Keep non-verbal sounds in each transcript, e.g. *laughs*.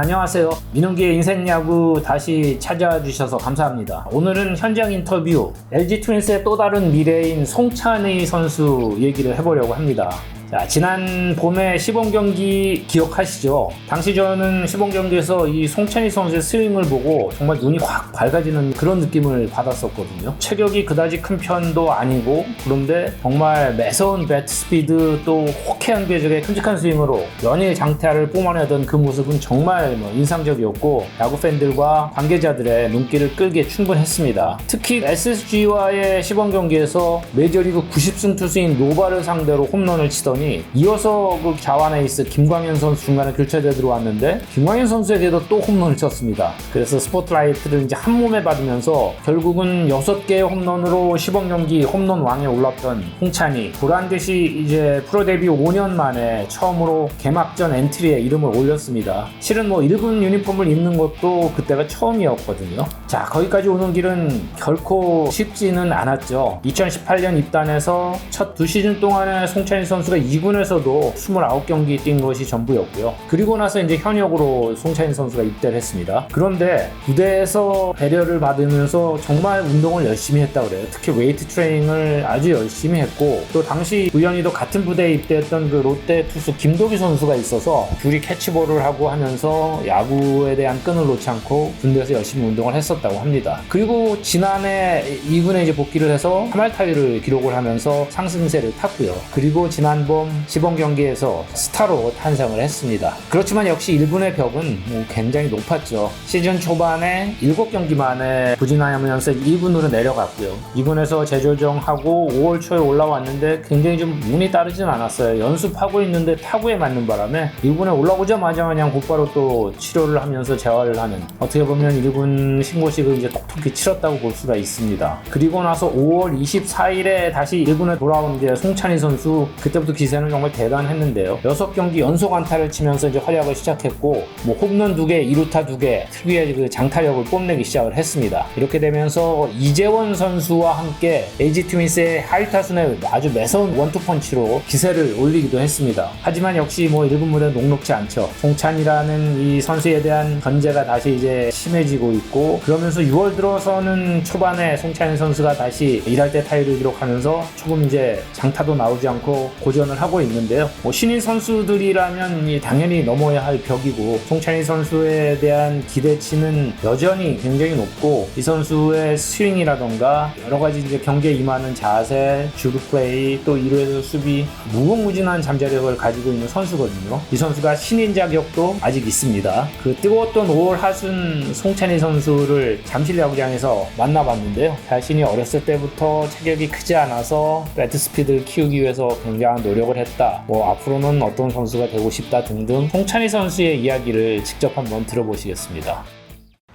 안녕하세요. 민웅기의 인생야구 다시 찾아와 주셔서 감사합니다. 오늘은 현장 인터뷰 LG 트윈스의 또 다른 미래인 송찬의 선수 얘기를 해보려고 합니다. 자, 지난 봄에 시범 경기 기억하시죠? 당시 저는 시범 경기에서 이 송찬희 선수의 스윙을 보고 정말 눈이 확 밝아지는 그런 느낌을 받았었거든요. 체격이 그다지 큰 편도 아니고 그런데 정말 매서운 배트 스피드 또 호쾌한 궤적의 큼직한 스윙으로 연일 장타를 뿜어내던 그 모습은 정말 뭐 인상적이었고 야구 팬들과 관계자들의 눈길을 끌기에 충분했습니다. 특히 SSG와의 시범 경기에서 메이저리그 90승 투수인 노바를 상대로 홈런을 치 더니 이어서 그 자완 에이스 김광현 선수 중간에 교체돼 들어왔는데 김광현 선수에게도 또 홈런을 쳤습니다. 그래서 스포트라이트를 이제 한 몸에 받으면서 결국은 6개의 홈런으로 시범 경기 홈런 왕에 올랐던 홍찬이 보란 듯이 이제 프로 데뷔 5년 만에 처음으로 개막전 엔트리에 이름을 올렸습니다. 실은 뭐 1군 유니폼을 입는 것도 그때가 처음이었거든요. 자, 거기까지 오는 길은 결코 쉽지는 않았죠. 2018년 입단해서 첫 두 시즌 동안에 송찬희 선수가 2군에서도 29경기 뛴 것이 전부였고요. 그리고 나서 이제 현역으로 송찬희 선수가 입대를 했습니다. 그런데 부대에서 배려를 받으면서 정말 운동을 열심히 했다 그래요. 특히 웨이트 트레이닝을 아주 열심히 했고 또 당시 우연히도 같은 부대에 입대했던 그 롯데 투수 김도기 선수가 있어서 둘이 캐치볼을 하고 하면서 야구에 대한 끈을 놓지 않고 군대에서 열심히 운동을 했었다고 합니다. 그리고 지난해 2군에 이제 복귀를 해서 3할 타율을 기록을 하면서 상승세를 탔고요. 그리고 지난번 시범 경기에서 스타로 탄생을 했습니다. 그렇지만 역시 1군의 벽은 뭐 굉장히 높았죠. 시즌 초반에 7경기 만에 부진하면서 2군으로 내려갔고요. 2군에서 재조정하고 5월 초에 올라왔는데 굉장히 좀 운이 따르진 않았어요. 연습하고 있는데 타구에 맞는 바람에 2군에 올라오자마자 그냥 곧바로 또 치료를 하면서 재활을 하는 어떻게 보면 1군 신고식을 이제 톡톡히 치렀다고 볼 수가 있습니다. 그리고 나서 5월 24일에 다시 1군에 돌아온 이제 송찬희 선수 그때부터 기 세는 정말 대단했는데요. 6경기 연속 안타를 치면서 이제 활약을 시작했고 뭐 홈런 2개, 2루타 2개 특유의 그 장타력을 뽐내기 시작을 했습니다. 이렇게 되면서 이재원 선수와 함께 LG 트윈스의 하이타순의 아주 매서운 원투펀치로 기세를 올리기도 했습니다. 하지만 역시 뭐 1군 무대 녹록지 않죠. 송찬이라는 이 선수에 대한 견제가 다시 이제 심해지고 있고 그러면서 6월 들어서는 초반에 송찬희 선수가 다시 일할 때 타율을 기록하면서 조금 이제 장타도 나오지 않고 고전을 하고 있는데요. 뭐 신인 선수들이라면 이 당연히 넘어야 할 벽이고 송찬희 선수에 대한 기대치는 여전히 굉장히 높고 이 선수의 스윙이라던가 여러 가지 이제 경기에 임하는 자세, 주루 플레이 또 1루에서 수비 무궁무진한 잠재력을 가지고 있는 선수거든요. 이 선수가 신인 자격도 아직 있습니다. 그 뜨거웠던 5월 하순 송찬희 선수를 잠실 야구장에서 만나봤는데요. 자신이 어렸을 때부터 체격이 크지 않아서 배트 스피드를 키우기 위해서 굉장한 노력 을 했다. 뭐 앞으로는 어떤 선수가 되고 싶다 등등 송찬희 선수의 이야기를 직접 한번 들어보시겠습니다.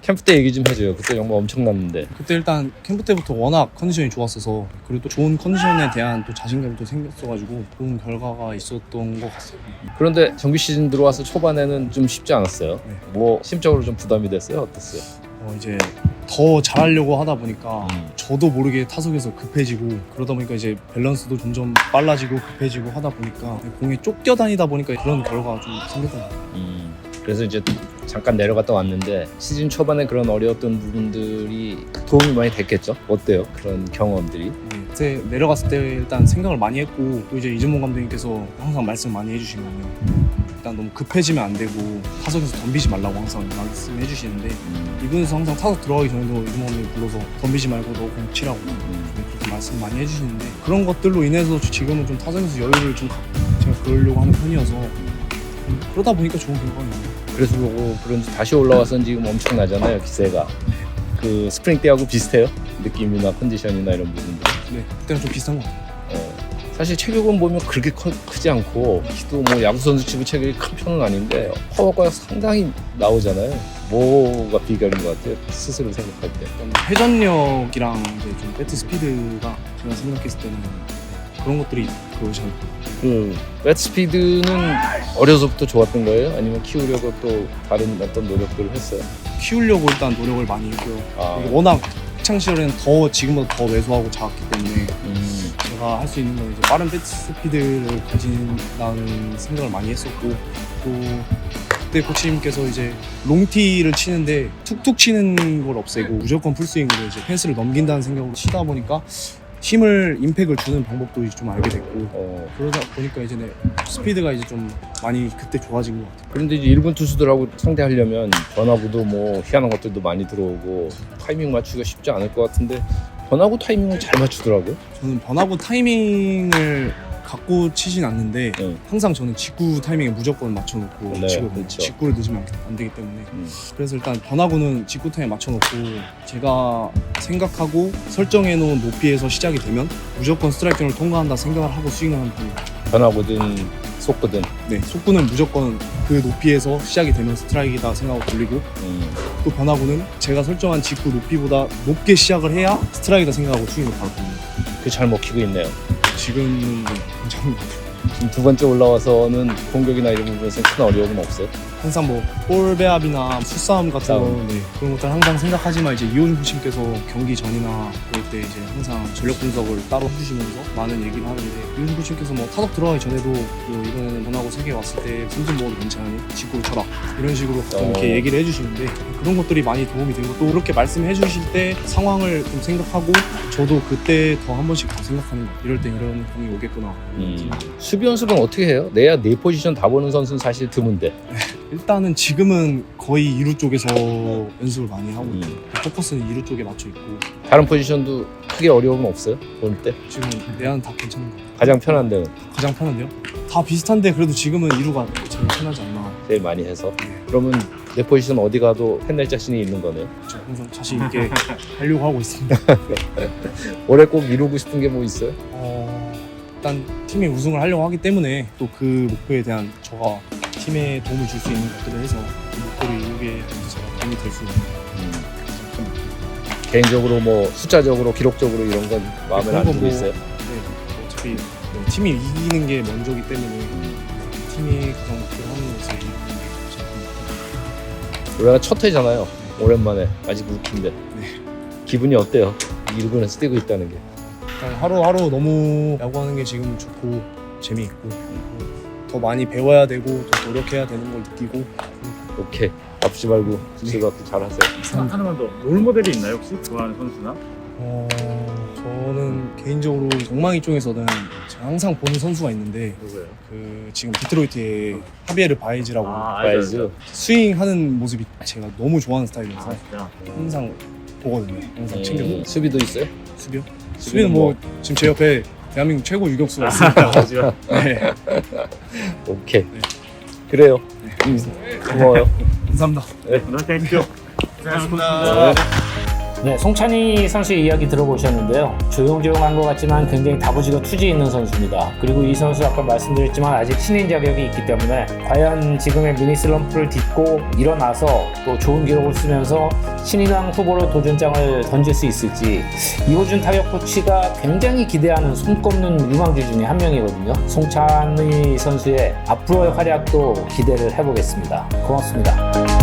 캠프 때 얘기 좀 해줘요. 그때 정말 엄청났는데. 그때 일단 캠프 때부터 워낙 컨디션이 좋았어서 그리고 또 좋은 컨디션에 대한 또 자신감이 또 생겼어가지고 좋은 결과가 있었던 것 같습니다. 그런데 정규 시즌 들어와서 초반에는 좀 쉽지 않았어요. 네. 뭐 심적으로 좀 부담이 됐어요. 어땠어요? 어, 이제 더 잘하려고 하다 보니까 음. 저도 모르게 타석에서 급해지고 그러다 보니까 이제 밸런스도 점점 빨라지고 급해지고 하다 보니까 공에 쫓겨 다니다 보니까 그런 결과가 좀 생겼던 것 같아요. 음. 그래서 이제 잠깐 내려갔다 왔는데 시즌 초반에 그런 어려웠던 부분들이 도움이 많이 됐겠죠? 어때요? 그런 경험들이? 네, 그때 내려갔을 때 일단 생각을 많이 했고 또 이제 이준모 감독님께서 항상 말씀 많이 해주시는 거는 일단 너무 급해지면 안 되고 타석에서 덤비지 말라고 항상 말씀해 주시는데 이분에서 항상 타석 들어가기 전에도 감독님 불러서 덤비지 말고 너공 치라고 네, 그렇게 말씀 많이 해주시는데 그런 것들로 인해서 지금은 좀 타석에서 여유를 좀 갖고 제가 그러려고 하는 편이어서 음, 그러다 보니까 좋은 결과가 같아요. 그래서 뭐 그런지 다시 올라와서 지금 엄청 나잖아요. 기세가. 그 스프링 때하고 비슷해요. 느낌이나 컨디션이나 이런 부분들. 네, 그때랑 좀 비슷한 것 같아요. 어, 사실 체격은 보면 그렇게 커- 크지 않고 키도 뭐 야구 선수 치고 체격이 큰 편은 아닌데 파워가 상당히 나오잖아요. 뭐가 비결인 것 같아요. 스스로 생각할 때. 회전력이랑 이제 좀 배트 스피드가 제가 생각했을 때는 그런 것들이 않을까. 그 배트 스피드는 어려서부터 좋았던 거예요? 아니면 키우려고 또 다른 어떤 노력들을 했어요? 키우려고 일단 노력을 많이 했고요. 아, 그리고 워낙 학창 시절에는 더 지금보다 더 왜소하고 작았기 때문에 음, 제가 할 수 있는 건 이제 빠른 배트 스피드를 가진다는 생각을 많이 했었고 또 그때 코치님께서 이제 롱티를 치는데 툭툭 치는 걸 없애고 무조건 풀스윙으로 이제 펜스를 넘긴다는 생각으로 치다 보니까 힘을 임팩을 주는 방법도 이제 좀 알게 됐고 어, 그러다 보니까 이제 내 스피드가 이제 좀 많이 그때 좋아진 것 같아요. 그런데 이제 일본 투수들하고 상대하려면 변화구도 뭐 희한한 것들도 많이 들어오고 타이밍 맞추기가 쉽지 않을 것 같은데 변화구 타이밍을 잘 맞추더라고요. 저는 변화구 타이밍을 갖고 치진 않는데 응. 항상 저는 직구 타이밍에 무조건 맞춰놓고 네, 치거든요. 그렇죠. 직구를 늦으면 안 되기 때문에 음. 그래서 일단 변화구는 직구 타임에 맞춰놓고 제가 생각하고 설정해놓은 높이에서 시작이 되면 무조건 스트라이크 존을 통과한다 생각을 하고 스윙을 하는 편이에요. 변화구든 속구든. 네, 속구는 무조건 그 높이에서 시작이 되면 스트라이크다 생각하고 돌리고 음. 또 변화구는 제가 설정한 직구 높이보다 높게 시작을 해야 스트라이크다 생각하고 스윙을 바로 돌립니다. 그게 잘 먹히고 있네요. 지금은 네, 괜찮은 것 같아요. 지금 두 번째 올라와서는 공격이나 이런 부분에서 큰 어려움은 없어요. 항상 뭐 볼배합이나 수싸움 같은. 거 네, 그런 것들 항상 생각하지만 이제 이호준 코치님께서 경기 전이나 그럴 때 이제 항상 전력 분석을 따로 해주시면서 많은 얘기를 하는데 이호준 코치님께서 뭐 타석 들어가기 전에도 뭐 이번에는 변하고 세개 왔을 때 삼진 먹어도 괜찮으니 직구로 쳐라 이런 식으로 가끔 어. 이렇게 얘기를 해주시는데 그런 것들이 많이 도움이 되고 또 그렇게 말씀해 주실 때 상황을 좀 생각하고 저도 그때 더 한 번씩 더 생각하는 거 이럴 때 이런 공이 오겠구나 음. 수비 연습은 어떻게 해요? 내야 네 포지션 다 보는 선수는 사실 드문데. *laughs* 일단은 지금은 거의 2루 쪽에서 연습을 많이 하고 음. 있고 포커스는 2루 쪽에 맞춰 있고 다른 포지션도 크게 어려움은 없어요? 볼 때? 지금 내야는 다 괜찮은 것 같아요 가장 편한 데는 가장 편한데요? 다 비슷한데 그래도 지금은 2루가 제일 편하지 않나 제일 많이 해서. 네. 그러면 내 포지션 어디 가도 해낼 자신이 있는 거네요. 저 항상 자신 있게 *laughs* 하려고 하고 있습니다 *laughs* 올해 꼭 이루고 싶은 게 뭐 있어요? 어, 일단 팀이 우승을 하려고 하기 때문에 또 그 목표에 대한 저가 팀에 도움을 줄 수 있는 것들을 해서 그 목표를 이루게 되면서 제가 도움이 될 수 있는 음. 개인적으로 뭐 숫자적으로 기록적으로 이런 건 마음에 그런 안건 들고 뭐- 있어요. 네, 어차피 네, 팀이 이기는 게 먼저기 때문에 팀이 가장 목표로 하는 것을 이루는 게 가장 올해가 첫 해잖아요. 오랜만에 아직 루키인데 네. 기분이 어때요? 일본에서 뛰고 있다는 게. 일단 하루하루 너무 야구하는 게 지금 좋고 재미있고 그리고 더 많이 배워야 되고 더 노력해야 되는 걸 느끼고 오케이. 아프지 말고 즐겁게 잘하세요. 하나만 더 롤모델이 있나요 혹시 좋아하는 선수나? 어, 저는 개인적으로 엉망이 쪽에서는 제가 항상 보는 선수가 있는데 누구예요? 그 지금 디트로이트의 하비에르 바이즈라고 아 바이즈. 스윙하는 모습이 제가 너무 좋아하는 스타일이라서 아 진짜. 항상 보거든요. 항상 챙겨보고 음, 수비도 있어요? 수비요? 수비는 뭐 지금 제 옆에 대한민국 최고 아, 유격수가 있으니까 *laughs* 지금 네. 오케이. 네. 그래요. 음, 고마워요. 감사합니다. 오늘 땡큐. 고맙습니다. 네, 송찬희 선수의 이야기 들어보셨는데요. 조용조용한 것 같지만 굉장히 다부지가 투지 있는 선수입니다. 그리고 이 선수 아까 말씀드렸지만 아직 신인 자격이 있기 때문에 과연 지금의 미니 슬럼프를 딛고 일어나서 또 좋은 기록을 쓰면서 신인왕 후보로 도전장을 던질 수 있을지 이호준 타격 코치가 굉장히 기대하는 손꼽는 유망주 중에 한 명이거든요. 송찬희 선수의 앞으로의 활약도 기대를 해보겠습니다. 고맙습니다.